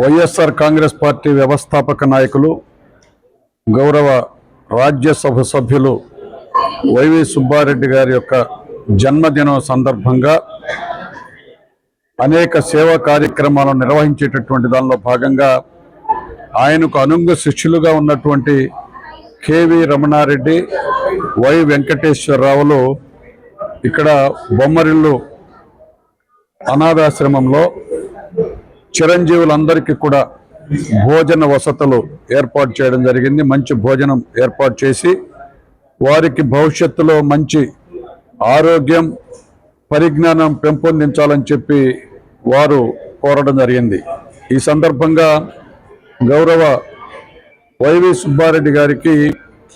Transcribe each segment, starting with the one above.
YSR Congress party వ్యవస్థాపక నాయకులు గౌరవ రాజ్యసభ సభ్యులు వైవి సుబ్బారెడ్డి గారి యొక్క జన్మదినం సందర్భంగా అనేక సేవా కార్యక్రమాలను నిర్వహించేటటువంటి దానిలో భాగంగా ఆయనకు అనుంగ శిష్యులుగా ఉన్నటువంటి కెవి రమణారెడ్డి వై వెంకటేశ్వరరావులు ఇక్కడ బొమ్మరిల్లు అనాథాశ్రమంలో చిరంజీవులందరికీ కూడా భోజన వసతులు ఏర్పాటు చేయడం జరిగింది. మంచి భోజనం ఏర్పాటు చేసి వారికి భవిష్యత్తులో మంచి ఆరోగ్యం పరిజ్ఞానం పెంపొందించాలని చెప్పి వారు కోరడం జరిగింది. ఈ సందర్భంగా గౌరవ వైవి సుబ్బారెడ్డి గారికి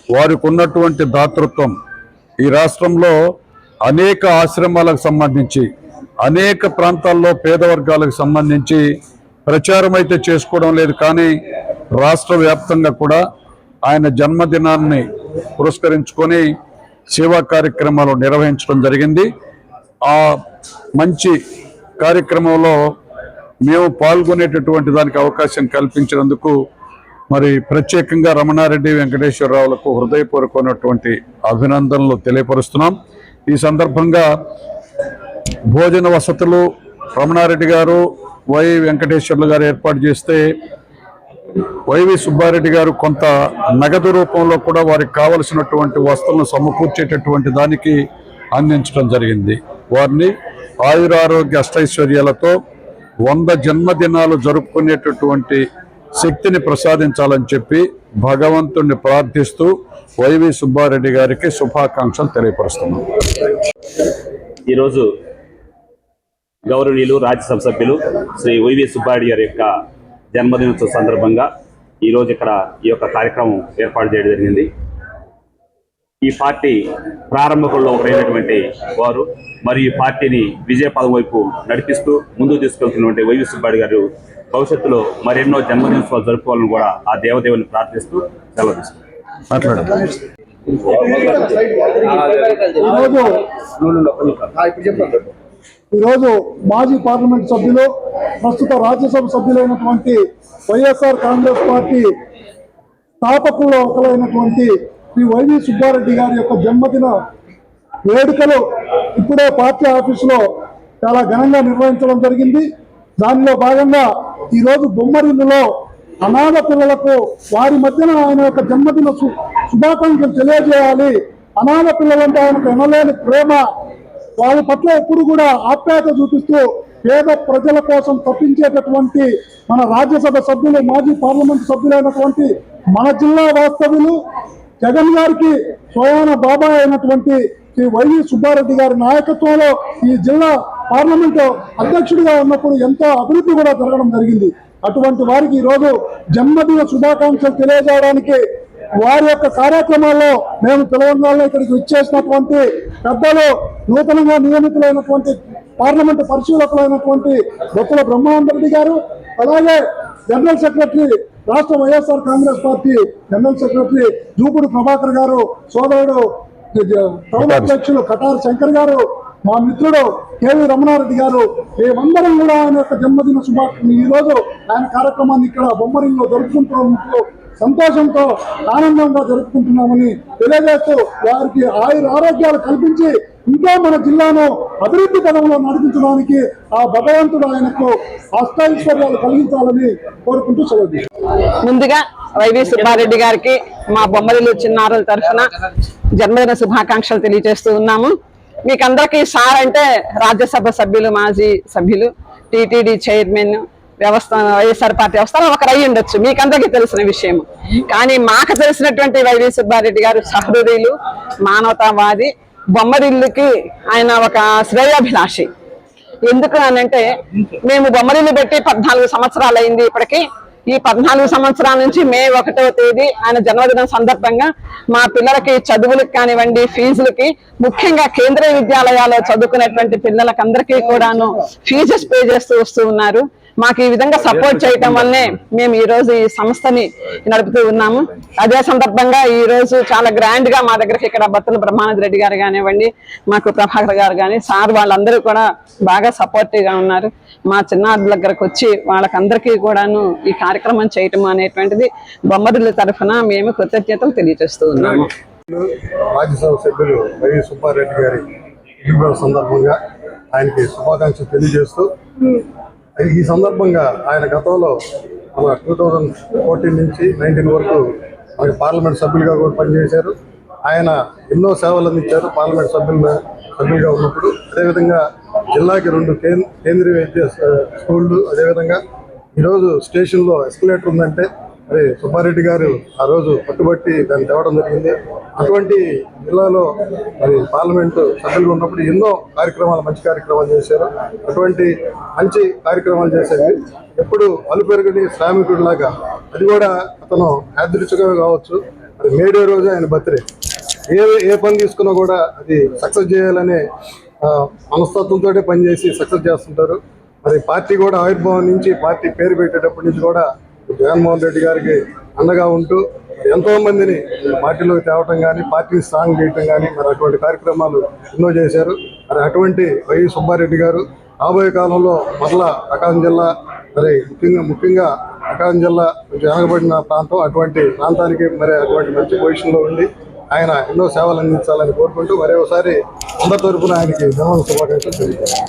వారికి ఉన్నటువంటి దాతృత్వం ఈ రాష్ట్రంలో అనేక ఆశ్రమాలకు సంబంధించి అనేక ప్రాంతాల్లో పేద వర్గాలకు సంబంధించి ప్రచారం అయితే చేసుకోవడం లేదు కానీ రాష్ట్ర వ్యాప్తంగా కూడా ఆయన జన్మదినాన్ని పురస్కరించుకొని సేవా కార్యక్రమాలు నిర్వహించడం జరిగింది. ఆ మంచి కార్యక్రమంలో మేము పాల్గొనేటటువంటి దానికి అవకాశం కల్పించినందుకు మరి ప్రత్యేకంగా రమణారెడ్డి వెంకటేశ్వరరావులకు హృదయపూర్వకమైనటువంటి అభినందనలు తెలియపరుస్తున్నాం. ఈ సందర్భంగా భోజన వసతులు రమణారెడ్డి గారు వై వెంకటేశ్వర్లు గారు ఏర్పాటు చేస్తే వైవి సుబ్బారెడ్డి గారు కొంత నగదు రూపంలో కూడా వారికి కావలసినటువంటి వస్తువులను సమకూర్చేటటువంటి దానికి అందించడం జరిగింది. వారిని ఆయురారోగ్య అష్టైశ్వర్యాలతో వంద జన్మదినాలు జరుపుకునేటటువంటి శక్తిని ప్రసాదించాలని చెప్పి భగవంతుణ్ణి ప్రార్థిస్తూ వైవి సుబ్బారెడ్డి గారికి శుభాకాంక్షలు తెలియపరుస్తున్నాం. ఈరోజు గౌరవనీయులు రాజ్యసభ సభ్యులు శ్రీ వైవి సుబ్బారెడ్డి గారి యొక్క జన్మదినోత్సవ సందర్భంగా ఈరోజు ఇక్కడ ఈ యొక్క కార్యక్రమం ఏర్పాటు చేయడం జరిగింది. ఈ పార్టీ ప్రారంభకుల్లో ఒకరైనటువంటి వారు మరియు ఈ పార్టీని విజయపదం వైపు నడిపిస్తూ ముందుకు తీసుకెళ్తున్నటువంటి వైవి సుబ్బారెడ్డి గారు భవిష్యత్తులో మరెన్నో జన్మదినోత్సవాలు జరుపుకోవాలని కూడా ఆ దేవదేవుని ప్రార్థిస్తూ సెలవు తీసుకుంటారు మాట్లాడండి ఈరోజు మాజీ పార్లమెంట్ సభ్యులు ప్రస్తుత రాజ్యసభ సభ్యులైనటువంటి వైఎస్ఆర్ కాంగ్రెస్ పార్టీ స్థాపకుల్లో ఒకరైనటువంటి శ్రీ వైవి సుబ్బారెడ్డి గారి యొక్క జన్మదిన వేడుకలు ఇప్పుడే పార్టీ ఆఫీసులో చాలా ఘనంగా నిర్వహించడం జరిగింది. దానిలో భాగంగా ఈరోజు బొమ్మరిల్లులో అనాథ పిల్లలకు వారి మధ్యన ఆయన యొక్క జన్మదిన శుభాకాంక్షలు తెలియజేయాలి. అనాథ పిల్లలంటే ఆయనకు ఎనలేని ప్రేమ. వాళ్ళ పట్ల ఎప్పుడు కూడా ఆప్యాయత చూపిస్తూ పేద ప్రజల కోసం తప్పించేటటువంటి మన రాజ్యసభ సభ్యులు మాజీ పార్లమెంట్ సభ్యులైనటువంటి మన జిల్లా వాస్తవ్యులు జగన్ గారికి స్వయాన బాబాయ్ అయినటువంటి శ్రీ వైవి సుబ్బారెడ్డి గారి నాయకత్వంలో ఈ జిల్లా పార్లమెంటు అధ్యక్షుడిగా ఉన్నప్పుడు ఎంతో అభివృద్ధి కూడా జరగడం జరిగింది. అటువంటి వారికి ఈరోజు జన్మదిన శుభాకాంక్షలు తెలియజేయడానికి వారి యొక్క కార్యక్రమాల్లో మేము తెలంగాణలో ఇక్కడికి ఇచ్చేసినటువంటి పెద్దలు నూతనంగా నియమితులైనటువంటి పార్లమెంటు పరిశీలకులైనటువంటి బొత్తుల బ్రహ్మానందరెడ్డి గారు అలాగే జనరల్ సెక్రటరీ రాష్ట్ర YSR Congress party general secretary Jupudi Prabhakar గారు సోదరుడు టౌన్ అధ్యక్షులు కటార్ శంకర్ గారు మా మిత్రుడు కేవీ రమణారెడ్డి గారు మేమందరం కూడా ఆయన యొక్క జన్మదిన శుభాకాంక్షలు. ఈ రోజు ఆయన కార్యక్రమాన్ని ఇక్కడ బొమ్మరిలో జరుపుకుంటూ సంతోషంతో ఆనందంగా జరుపుకుంటున్నామని తెలియజేస్తూ వారికి ఆయుర ఆరోగ్యాలు కల్పించి ఇంకా మన జిల్లాను అభివృద్ధి పదంలో నడిపించడానికి ఆ భగవంతుడు ఆయనకు అష్టైశ్వర్యాలు కలిగించాలని కోరుకుంటూ సెలవు ముందుగా వైవి సుబ్బారెడ్డి గారికి మా బొమ్మరిల్లు చిన్నారుల తరఫున జన్మదిన శుభాకాంక్షలు తెలియజేస్తూ ఉన్నాము. మీకు అందరికీ సార్ అంటే రాజ్యసభ సభ్యులు మాజీ సభ్యులు టిటిడి చైర్మన్ వ్యవస్థ వైఎస్ఆర్ పార్టీ వ్యవస్థలో ఒకరు అయి ఉండొచ్చు. మీకందరికీ తెలిసిన విషయం కానీ మాకు తెలిసినటువంటి వైవి సుబ్బారెడ్డి గారు సహృదయులు మానవతావాది బొమ్మరిల్లుకి ఆయన ఒక శ్రేయాభిలాషి. ఎందుకు అని అంటే మేము బొమ్మరిల్లు పెట్టి పద్నాలుగు సంవత్సరాలు అయింది ఇప్పటికి. ఈ పద్నాలుగు సంవత్సరాల నుంచి మే ఒకటవ తేదీ ఆయన జన్మదినం సందర్భంగా మా పిల్లలకి చదువులకు కానివ్వండి ఫీజులకి ముఖ్యంగా కేంద్రీయ విద్యాలయాల్లో చదువుకునేటువంటి పిల్లలకి అందరికీ కూడాను ఫీజెస్ పే చేస్తూ వస్తూ ఉన్నారు. మాకు ఈ విధంగా సపోర్ట్ చేయటం వల్లనే మేము ఈ రోజు ఈ సంస్థని నడుపుతూ ఉన్నాము. అదే సందర్భంగా ఈ రోజు చాలా గ్రాండ్గా మా దగ్గరికి ఇక్కడ బత్తుల బ్రహ్మానంద రెడ్డి గారు కానివ్వండి మాకు ప్రభాకర్ గారు కానీ సార్ వాళ్ళందరూ కూడా బాగా సపోర్టివ్గా ఉన్నారు. మా చిన్నారుల దగ్గరకు వచ్చి వాళ్ళకందరికీ కూడాను ఈ కార్యక్రమం చేయటం అనేటువంటిది బొమ్మరుల తరఫున మేము కృతజ్ఞతలు తెలియజేస్తూ ఉన్నాము. రాజ్యసభ సభ్యులు సుబ్బారెడ్డి గారి సందర్భంగా ఆయనకి శుభాకాంక్షలు తెలియజేస్తూ ఈ సందర్భంగా ఆయన గతంలో మన టూ థౌజండ్ ఫోర్టీన్ నుంచి నైన్టీన్ వరకు మనకి పార్లమెంట్ సభ్యులుగా కూడా పనిచేశారు. ఆయన ఎన్నో సేవలు అందించారు పార్లమెంట్ సభ్యులు సభ్యులుగా ఉన్నప్పుడు. అదేవిధంగా జిల్లాకి రెండు కేంద్రీయ విద్యా స్కూళ్ళు అదేవిధంగా ఈరోజు స్టేషన్లో ఎస్కలేటర్ ఉందంటే మరి సుబ్బారెడ్డి గారు ఆ రోజు పట్టుబట్టి దాన్ని తేవడం జరిగింది. అటువంటి జిల్లాలో మరి పార్లమెంటు సభ్యులు ఉన్నప్పుడు ఎన్నో కార్యక్రమాలు మంచి కార్యక్రమాలు చేశారు. అటువంటి మంచి కార్యక్రమాలు చేసేది ఎప్పుడు అలుపెరుగని శ్రామికుడిలాగా. అది కూడా అతను యాదృచ్ఛిగా కావచ్చు. అది మేడే రోజు ఆయన బర్త్డే. ఏ ఏ పని తీసుకున్నా కూడా అది సక్సెస్ చేయాలనే మనస్తత్వంతో పనిచేసి సక్సెస్ చేస్తుంటారు. మరి పార్టీ కూడా ఆవిర్భావం నుంచి పార్టీ పేరు పెట్టేటప్పటి నుంచి కూడా జగన్మోహన్ రెడ్డి గారికి అండగా ఉంటూ ఎంతో మందిని పార్టీలోకి తేవటం కానీ పార్టీని స్ట్రాంగ్ చేయటం కానీ మరి అటువంటి కార్యక్రమాలు ఎన్నో చేశారు. మరి అటువంటి వై సుబ్బారెడ్డి గారు రాబోయే కాలంలో మరలా ప్రకాశం జిల్లా మరి ముఖ్యంగా ముఖ్యంగా ప్రకాశం జిల్లా కొంచెం వెనకబడిన ప్రాంతం అటువంటి ప్రాంతానికి మరి అటువంటి మంచి పొజిషన్లో ఉండి ఆయన ఎన్నో సేవలు అందించాలని కోరుకుంటూ మరి ఒకసారి అందరి తరపున ఆయనకి జన్మదిన శుభాకాంక్షలు తెలియజేస్తారు